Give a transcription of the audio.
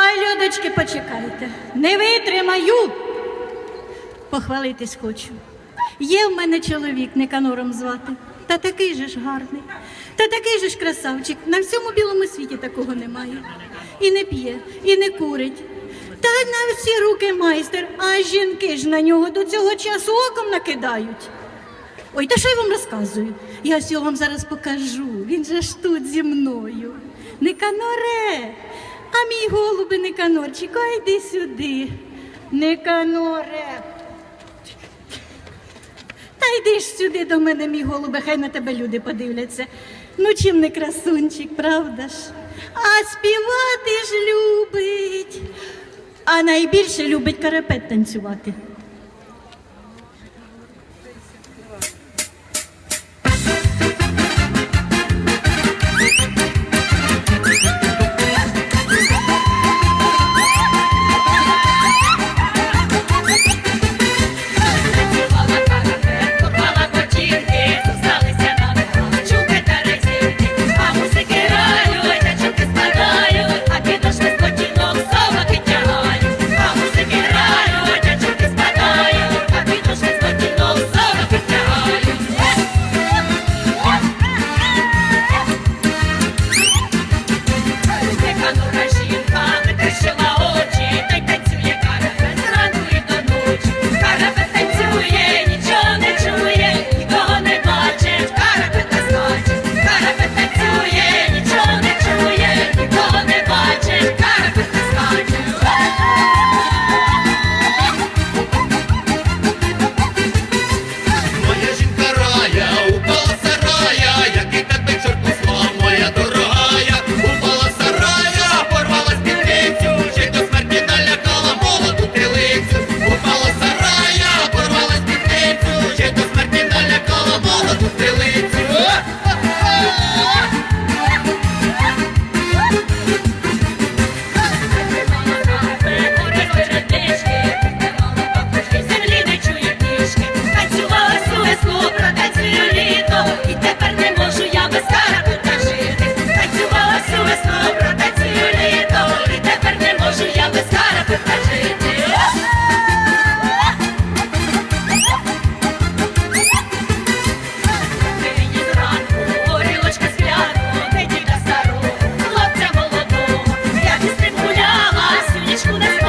Ой, людочки, почекайте, не витримаю. Похвалитись хочу. Є в мене чоловік, Никанором звати, та такий же ж гарний, та такий же ж красавчик. На всьому білому світі такого немає. І не п'є, і не курить. Та на всі руки майстер, а жінки ж на нього до цього часу оком накидають. Ой, та що я вам розказую? Я все вам зараз покажу. Він же ж тут зі мною. Никаноре, а мій голуби Никанорчик, а йди сюди. Никаноре. Та йди ж сюди до мене, мій голубе, хай на тебе люди подивляться. Ну, чим не красунчик, правда ж? А співати ж любить. А найбільше любить карапет танцювати. school. That's